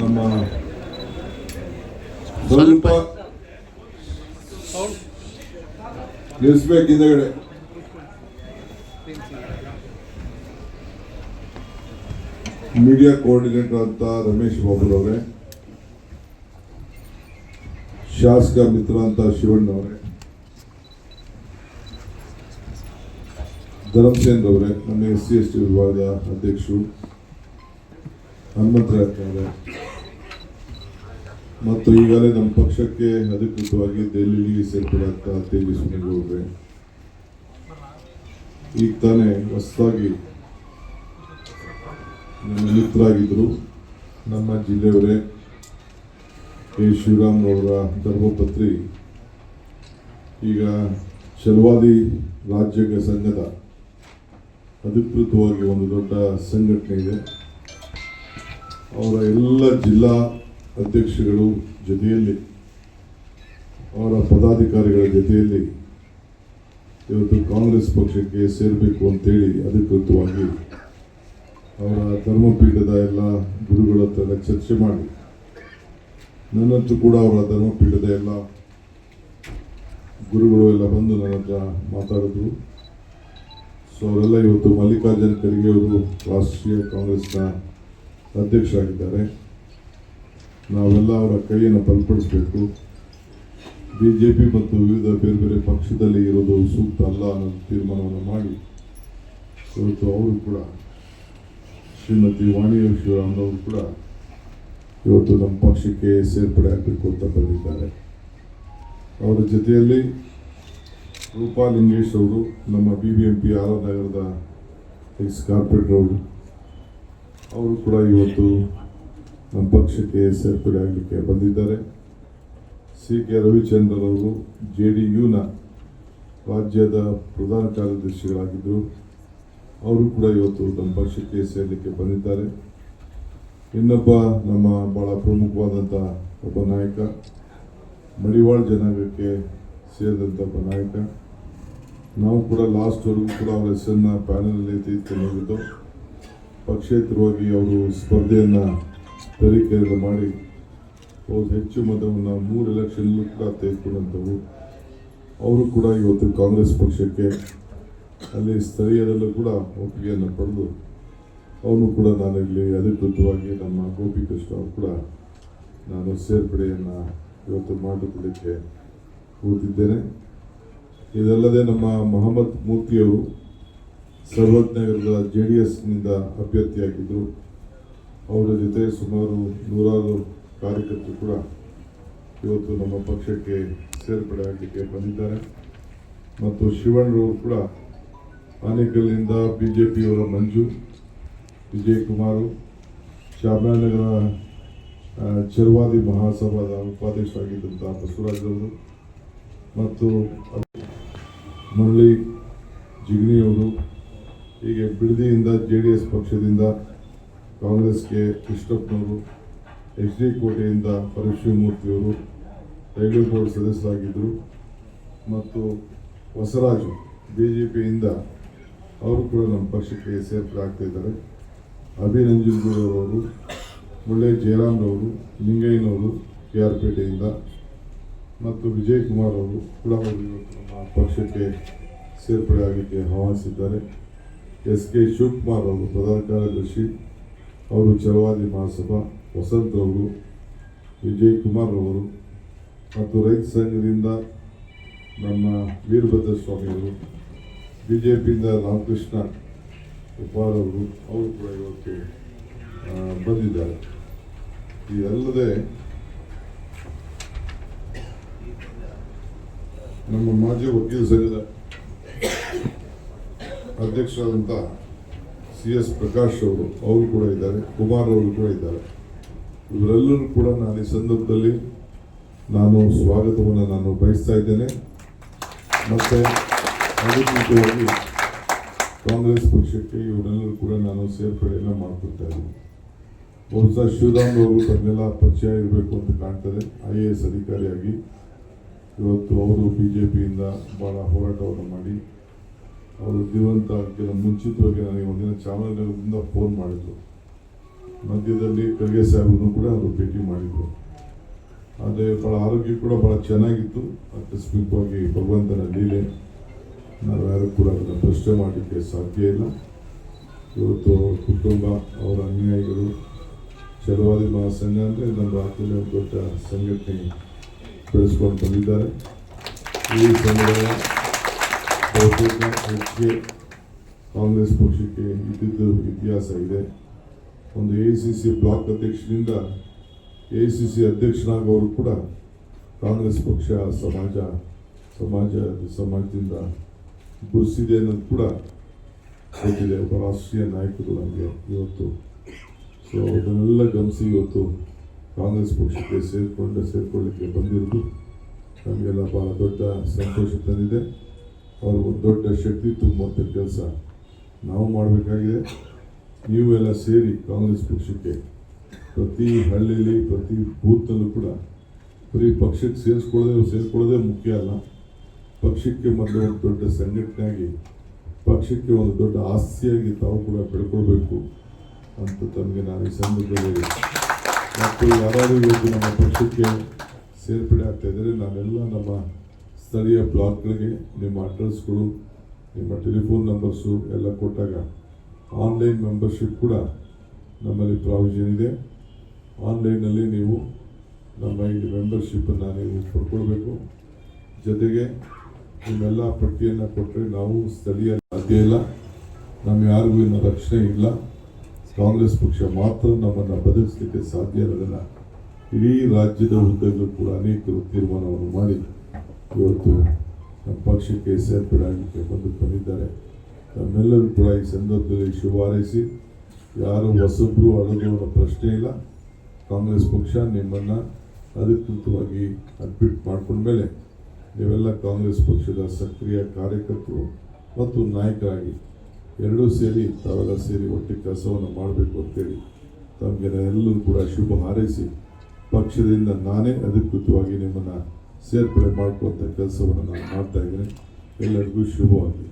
ನಮ್ಮ ಸ್ವಲ್ಪ ನಿಲ್ಲಿಸ್ಬೇಕು ಹಿಂದಗಡೆ ಮೀಡಿಯಾ ಕೋಆರ್ಡಿನೇಟರ್ ಅಂತ ರಮೇಶ್ ಬಾಬುರವರೇ ಶಾಸಕ ಮಿತ್ರ ಅಂತ ಶಿವಣ್ಣವರೇ ಧರ್ಮಸೇನ್ ಅವರೇ ನಮ್ಮ ಎಸ್ ಸಿ ಎಸ್ ಟಿ ವಿಭಾಗದ ಅಧ್ಯಕ್ಷರು. ಹನುಮಂತರಾಯ್ ಮತ್ತು ಈಗಾಗಲೇ ನಮ್ಮ ಪಕ್ಷಕ್ಕೆ ಅಧಿಕೃತವಾಗಿ ದೆಹಲಿಗೆ ಸೇರ್ಪಡೆ ಆಗ್ತಾ ತೇಜಸ್ವಿನಿ ಗೌಡ್ರೆ ಈಗ ತಾನೇ ಹೊಸದಾಗಿ ನನ್ನ ಮಿತ್ರರಾಗಿದ್ದರು ನಮ್ಮ ಜಿಲ್ಲೆಯವರೇ ಕೆ ಶಿವರಾಮ್ ಅವರ ಧರ್ಮಪತ್ರಿ. ಈಗ ಶಲ್ವಾದಿ ರಾಜ್ಯ ಸಂಘದ ಅಧಿಕೃತವಾಗಿ ಒಂದು ದೊಡ್ಡ ಸಂಘಟನೆ ಇದೆ. ಅವರ ಎಲ್ಲ ಜಿಲ್ಲಾ ಅಧ್ಯಕ್ಷಗಳು ಜೊತೆಯಲ್ಲಿ ಅವರ ಪದಾಧಿಕಾರಿಗಳ ಜೊತೆಯಲ್ಲಿ ಇವತ್ತು ಕಾಂಗ್ರೆಸ್ ಪಕ್ಷಕ್ಕೆ ಸೇರಬೇಕು ಅಂತೇಳಿ ಅಧಿಕೃತವಾಗಿ ಅವರ ಧರ್ಮಪೀಠದ ಎಲ್ಲ ಗುರುಗಳ ಹತ್ರ ಚರ್ಚೆ ಮಾಡಿ, ನನ್ನಂತೂ ಕೂಡ ಅವರ ಧರ್ಮಪೀಠದ ಎಲ್ಲ ಗುರುಗಳು ಎಲ್ಲ ಬಂದು ನನ್ನ ಹತ್ರ ಮಾತಾಡಿದ್ರು. ಸೊ ಅವರೆಲ್ಲ ಇವತ್ತು ಮಲ್ಲಿಕಾರ್ಜುನ ಖರ್ಗೆ ಅವರು ರಾಷ್ಟ್ರೀಯ ಕಾಂಗ್ರೆಸ್ನ ಅಧ್ಯಕ್ಷರಾಗಿದ್ದಾರೆ. ನಾವೆಲ್ಲ ಅವರ ಕೈಯನ್ನು ಬಲಪಡಿಸಬೇಕು ಬಿ ಜೆ ಪಿ ಮತ್ತು ವಿವಿಧ ಬೇರೆ ಬೇರೆ ಪಕ್ಷದಲ್ಲಿ ಇರೋದು ಸೂಕ್ತ ಅಲ್ಲ ಅನ್ನೋ ತೀರ್ಮಾನವನ್ನು ಮಾಡಿ. ಇವತ್ತು ಅವರು ಕೂಡ ಶ್ರೀಮತಿ ವಾಣಿ ಶಿವರಾಮನವರು ಕೂಡ ಇವತ್ತು ನಮ್ಮ ಪಕ್ಷಕ್ಕೆ ಸೇರ್ಪಡೆ ಆಗಬೇಕು ಅಂತ ಬಂದಿದ್ದಾರೆ ಅವರ ಜೊತೆಯಲ್ಲಿ ರೂಪಾ ಲಿಂಗೇಶ್ ಅವರು, ನಮ್ಮ B B M P R ನಗರದ ಎಕ್ಸ್ ಕಾರ್ಪೊರೇಟರ್ ಅವರು ಅವರು ಕೂಡ ಇವತ್ತು ನಮ್ಮ ಪಕ್ಷಕ್ಕೆ ಸೇರ್ಪಡೆ ಆಗಲಿಕ್ಕೆ ಬಂದಿದ್ದಾರೆ. ಸಿ. ಕೆ. ರವಿಚಂದ್ರನ್ ಅವರು ಜೆ ಡಿ ಯುನ ರಾಜ್ಯದ ಪ್ರಧಾನ ಕಾರ್ಯದರ್ಶಿಗಳಾಗಿದ್ದರು ಅವರು ಕೂಡ ಇವತ್ತು ನಮ್ಮ ಪಕ್ಷಕ್ಕೆ ಸೇರಲಿಕ್ಕೆ ಬಂದಿದ್ದಾರೆ. ಇನ್ನೊಬ್ಬ ನಮ್ಮ ಭಾಳ ಪ್ರಮುಖವಾದಂಥ ಒಬ್ಬ ನಾಯಕ, ಮಡಿವಾಳ ಜನಾಂಗಕ್ಕೆ ಸೇರಿದಂಥ ಒಬ್ಬ ನಾಯಕ. ನಾವು ಕೂಡ ಲಾಸ್ಟ್ವರೆಗೂ ಕೂಡ ಅವರ ಹೆಸರನ್ನ ಪ್ಯಾನಲಲ್ಲಿ ತೆಗೆದುಕೊಂಡು ಹೋಗಿದ್ದು ಪಕ್ಷೇತರವಾಗಿ ಅವರು ಸ್ಪರ್ಧೆಯನ್ನು ತನಿಖೆಯನ್ನು ಮಾಡಿ ಹೆಚ್ಚು ಮತವನ್ನು ಮೂರು ಎಲೆಕ್ಷನ್ ಕೂಡ ತೆಗೆದುಕೊಂಡಂಥವು. ಅವರು ಕೂಡ ಇವತ್ತು ಕಾಂಗ್ರೆಸ್ ಪಕ್ಷಕ್ಕೆ ಅಲ್ಲಿ ಸ್ಥಳೀಯರಲ್ಲೂ ಕೂಡ ಒಪ್ಪಿಗೆಯನ್ನು ಪಡೆದು ಅವನು ಕೂಡ ನಾನು ಇಲ್ಲಿ ಅಧಿಕೃತವಾಗಿ ನಮ್ಮ ಗೋಪಿ ಕೃಷ್ಣ ಅವರು ಕೂಡ ನಾನು ಸೇರ್ಪಡೆಯನ್ನು ಇವತ್ತು ಮಾಡಿಕೊಳ್ಳಿಕ್ಕೆ ಕೂತಿದ್ದೇನೆ. ಇದಲ್ಲದೆ ನಮ್ಮ ಮೊಹಮ್ಮದ್ ಮೂರ್ತಿಯವರು ಸರ್ವಜ್ಞನಗರದ ಜೆ ಡಿ ಎಸ್ನಿಂದ ಅಭ್ಯರ್ಥಿಯಾಗಿದ್ದರು ಅವರ ಜೊತೆ ಸುಮಾರು ನೂರಾರು ಕಾರ್ಯಕರ್ತರು ಕೂಡ ಇವತ್ತು ನಮ್ಮ ಪಕ್ಷಕ್ಕೆ ಸೇರ್ಪಡೆ ಆಗಲಿಕ್ಕೆ ಬಂದಿದ್ದಾರೆ. ಮತ್ತು ಶಿವಣ್ಣರವರು ಕೂಡ ಆನೇಕಲ್ನಿಂದ ಬಿ ಜೆ ಪಿಯವರ ಮಂಜು ವಿಜಯ್ ಕುಮಾರು ಆ, ಚರ್ವಾದಿ ಮಹಾಸಭಾದ ಉಪಾಧ್ಯಕ್ಷರಾಗಿದ್ದಂಥ ಬಸವರಾಜರವರು ಮತ್ತು ಮುರಳಿ ಜಿಗ್ನಿಯವರು ಹೀಗೆ ಬಿಡದಿಯಿಂದ ಜೆ ಡಿ ಎಸ್ ಪಕ್ಷದಿಂದ ಕಾಂಗ್ರೆಸ್ಗೆ ಕೃಷ್ಣಪ್ಪನವರು ಎಚ್ ಡಿ ಕೋಟೆಯಿಂದ ಪರಶಿವಮೂರ್ತಿಯವರು ರೈಲ್ವೆ ಬೋರ್ಡ್ ಸದಸ್ಯರಾಗಿದ್ದರು. ಮತ್ತು ಹೊಸರಾಜು ಬಿ ಜೆ ಪಿಯಿಂದ ಅವರು ಕೂಡ ನಮ್ಮ ಪಕ್ಷಕ್ಕೆ ಸೇರ್ಪಡೆ ಇದ್ದಾರೆ. ಅಭಿನಂಜನಗೌಡರವರು ಮುಳ್ಳೆ ಜಯರಾಮ್ರವರು ಲಿಂಗಯ್ಯನವರು ಕೆ ಆರ್ ಪೇಟೆಯಿಂದ ಮತ್ತು ವಿಜಯ್ ಕುಮಾರ್ ಅವರು ಕೂಡ ಅವರು ನಮ್ಮ ಪಕ್ಷಕ್ಕೆ ಸೇರ್ಪಡೆ ಆಗಲಿಕ್ಕೆ ಆಹ್ವಾನಿಸಿದ್ದಾರೆ. ಎಸ್ ಕೆ ಶಿವಕುಮಾರ್ ಅವರು ಪ್ರಧಾನ ಕಾರ್ಯದರ್ಶಿ ಅವರು ಚಲವಾದಿ ಮಹಾಸಭಾ ವಸಂತ್ ಅವರು, ವಿಜಯ್ ಕುಮಾರ್ ಅವರು ಮತ್ತು ರೈತ ಸಂಘದಿಂದ ನಮ್ಮ ವೀರಭದ್ರ ಸ್ವಾಮಿಯವರು ಬಿ ಜೆ ಪಿಯಿಂದ ರಾಮಕೃಷ್ಣ ಉಪಾರ್ ಅವರು ಕೂಡ ಇವತ್ತು ಬಂದಿದ್ದಾರೆ. ಇದಲ್ಲದೆ ನಮ್ಮ ಮಾಜಿ ವಕೀಲ ಸಂಘದ ಅಧ್ಯಕ್ಷರಾದಂಥ ಸಿ ಎಸ್ ಪ್ರಕಾಶ್ ಅವರು ಅವರು ಕೂಡ ಇದ್ದಾರೆ, ಕುಮಾರ್ ಅವರು ಕೂಡ ಇದ್ದಾರೆ. ಇವರೆಲ್ಲರೂ ಕೂಡ ನಾನು ಈ ಸಂದರ್ಭದಲ್ಲಿ ನಾನು ಸ್ವಾಗತವನ್ನು ನಾನು ಬಯಸ್ತಾ ಇದ್ದೇನೆ. ಮತ್ತು ಅಧಿಕೃತವಾಗಿ ಕಾಂಗ್ರೆಸ್ ಪಕ್ಷಕ್ಕೆ ಇವರೆಲ್ಲರೂ ಕೂಡ ನಾನು ಸೇರ್ಪಡೆಯನ್ನು ಮಾಡ್ಕೊಳ್ತಾ ಇದ್ದೀನಿ. ಬಹುಶಃ ಶಿವರಾಮ್ ಅವರು ತನ್ನೆಲ್ಲ ಪರಿಚಯ ಇರಬೇಕು ಅಂತ ಕಾಣ್ತದೆ, ಐ ಎ ಎಸ್ ಅಧಿಕಾರಿಯಾಗಿ. ಇವತ್ತು ಅವರು ಬಿ ಜೆ ಪಿಯಿಂದ ಭಾಳ ಹೋರಾಟವನ್ನು ಮಾಡಿ ಅವರು ದಿವಂತ ಕೆಲವು ಮುಂಚಿತವಾಗಿ ನನಗೆ ಒಂದಿನ ಚಾಮರಾಜನಗರದಿಂದ ಫೋನ್ ಮಾಡಿದ್ರು. ಮಧ್ಯದಲ್ಲಿ ಖರ್ಗೆ ಸಾಹೇಬ್ರನ್ನು ಕೂಡ ಅವರು ಭೇಟಿ ಮಾಡಿದರು. ಆದರೆ ಭಾಳ ಆರೋಗ್ಯ ಕೂಡ ಭಾಳ ಚೆನ್ನಾಗಿತ್ತು. ಆಕಸ್ಮಿಕವಾಗಿ ಭಗವಂತನ ಲೀಲೆ ನಾವು ಯಾರು ಕೂಡ ಅದನ್ನು ಪ್ರಶ್ನೆ ಮಾಡಲಿಕ್ಕೆ ಸಾಧ್ಯ ಇಲ್ಲ. ಇವತ್ತು ಕುಟುಂಬ, ಅವರ ಅನ್ಯಾಯಿಗಳು ಚಲವಾದಿ ಮಹಾಸಂಘ ಅಂದರೆ ನಮ್ಮ ರಾಜ್ಯದಲ್ಲಿ ದೊಡ್ಡ ಸಂಘಟನೆ ಬೆಳೆಸ್ಕೊಂಡು ಬಂದಿದ್ದಾರೆ. ಈ ಸಮುದಾಯ ಬಹುತೇಕ ಕಾಂಗ್ರೆಸ್ ಪಕ್ಷಕ್ಕೆ ಇದ್ದಿದ್ದು ಇತಿಹಾಸ ಇದೆ. ಒಂದು ಎ ಸಿ ಸಿ ಬ್ಲಾಕ್ ಅಧ್ಯಕ್ಷರಿಂದ ಎ ಸಿ ಸಿ ಅಧ್ಯಕ್ಷನಾಗೋರು ಕೂಡ ಕಾಂಗ್ರೆಸ್ ಪಕ್ಷ ಸಮಾಜ ಸಮಾಜ ಸಮಾಜದಿಂದ ಗುರುಸಿದೆ ಅನ್ನೋದು ಕೂಡ ಗೊತ್ತಿದೆ. ಒಬ್ಬ ರಾಷ್ಟ್ರೀಯ ನಾಯಕರು ನಮಗೆ ಇವತ್ತು. ಸೊ ಅದನ್ನೆಲ್ಲ ಗಮನಿಸಿ ಇವತ್ತು ಕಾಂಗ್ರೆಸ್ ಪಕ್ಷಕ್ಕೆ ಸೇರಿಕೊಂಡು, ಸೇರಿಕೊಳ್ಳಿಕ್ಕೆ ಬಂದಿರೋದು ನಮಗೆಲ್ಲ ಭಾಳ ದೊಡ್ಡ ಸಂತೋಷ ತಂದಿದೆ. ಅವರು ಒಂದು ದೊಡ್ಡ ಶಕ್ತಿ ತುಂಬುವಂಥ ಕೆಲಸ ನಾವು ಮಾಡಬೇಕಾಗಿದೆ. ನೀವೆಲ್ಲ ಸೇರಿ ಕಾಂಗ್ರೆಸ್ ಪಕ್ಷಕ್ಕೆ ಪ್ರತಿ ಹಳ್ಳಿಯಲ್ಲಿ ಪ್ರತಿ ಬೂತ್ನಲ್ಲೂ ಕೂಡ ಬರೀ ಪಕ್ಷಕ್ಕೆ ಸೇರಿಸ್ಕೊಳ್ಳೋದೇ ಸೇರಿಕೊಳ್ಳೋದೇ ಮುಖ್ಯ ಅಲ್ಲ. ಪಕ್ಷಕ್ಕೆ ಮೊದಲು ಒಂದು ದೊಡ್ಡ ಸಂಘಟನೆಯಾಗಿ, ಪಕ್ಷಕ್ಕೆ ಒಂದು ದೊಡ್ಡ ಆಸ್ತಿಯಾಗಿ ತಾವು ಕೂಡ ಬೆಳ್ಕೊಳ್ಬೇಕು ಅಂತ ತಮಗೆ ನಾನು ಈ ಸಂದರ್ಭದಲ್ಲಿ ಮತ್ತು ಯಾರಾದರೂ ಇವತ್ತು ನಮ್ಮ ಪಕ್ಷಕ್ಕೆ ಸೇರ್ಪಡೆ ಆಗ್ತಾ ಇದ್ದರೆ ನಾವೆಲ್ಲ ನಮ್ಮ ಸ್ಥಳೀಯ ಬ್ಲಾಕ್ಗಳಿಗೆ ನಿಮ್ಮ ಅಡ್ರೆಸ್ಗಳು, ನಿಮ್ಮ ಟೆಲಿಫೋನ್ ನಂಬರ್ಸು ಎಲ್ಲ ಕೊಟ್ಟಾಗ ಆನ್ಲೈನ್ ಮೆಂಬರ್ಶಿಪ್ ಕೂಡ ನಮ್ಮಲ್ಲಿ ಪ್ರಾವಿಷನ್ ಇದೆ. ಆನ್ಲೈನಲ್ಲಿ ನೀವು ನಮ್ಮ ಈ ಮೆಂಬರ್ಶಿಪ್ಪನ್ನು ನೀವು ಪಡ್ಕೊಳ್ಬೇಕು. ಜೊತೆಗೆ ನಿಮ್ಮೆಲ್ಲ ಪಟ್ಟಿಯನ್ನು ಕೊಟ್ಟರೆ ನಾವು ಸ್ಥಳೀಯ ಸಾಧ್ಯ ಇಲ್ಲ, ನಮ್ಮ ಯಾರಿಗೂ ಇನ್ನು ರಕ್ಷಣೆ ಇಲ್ಲ. ಕಾಂಗ್ರೆಸ್ ಪಕ್ಷ ಮಾತ್ರ ನಮ್ಮನ್ನು ಬದಲಿಸಲಿಕ್ಕೆ ಸಾಧ್ಯ ಇರೋದಿಲ್ಲ ಇಡೀ ರಾಜ್ಯದ ಹುದ್ದೆಗಳು ಕೂಡ ಅನೇಕರು ತೀರ್ಮಾನವನ್ನು ಮಾಡಿ ಇವತ್ತು ನಮ್ಮ ಪಕ್ಷಕ್ಕೆ ಸೇರ್ಪಡೆ ಆಗಲಿಕ್ಕೆ ಬಂದು ಬಂದಿದ್ದಾರೆ. ನಮ್ಮೆಲ್ಲರೂ ಕೂಡ ಈ ಸಂದರ್ಭದಲ್ಲಿ ಶುಭ ಹಾರೈಸಿ ಯಾರು ಹೊಸಬ್ರು ಅಳದು ಅನ್ನೋ ಪ್ರಶ್ನೆ ಇಲ್ಲ. ಕಾಂಗ್ರೆಸ್ ಪಕ್ಷ ನಿಮ್ಮನ್ನು ಅಧಿಕೃತವಾಗಿ ಅಡ್ಮಿಟ್ ಮಾಡ್ಕೊಂಡ್ಮೇಲೆ ನೀವೆಲ್ಲ ಕಾಂಗ್ರೆಸ್ ಪಕ್ಷದ ಸಕ್ರಿಯ ಕಾರ್ಯಕರ್ತರು ಮತ್ತು ನಾಯಕರಾಗಿ ಎರಡೂ ಸೇರಿ ತಾವೆಲ್ಲ ಸೇರಿ ಒಟ್ಟಿ ಕೆಲಸವನ್ನು ಮಾಡಬೇಕು ಅಂತೇಳಿ ತಮಗೆ ಎಲ್ಲರೂ ಕೂಡ ಶುಭ ಹಾರೈಸಿ. ಪಕ್ಷದಿಂದ ನಾನೇ ಅಧಿಕೃತವಾಗಿ ನಿಮ್ಮನ್ನು ಸೇರ್ಪಡೆ ಮಾಡ್ಕೊಳ್ಳುವಂಥ ಕೆಲಸವನ್ನು ನಾನು ಮಾಡ್ತಾ ಇದ್ದೇನೆ. ಎಲ್ಲರಿಗೂ ಶುಭವಾಗಲಿ.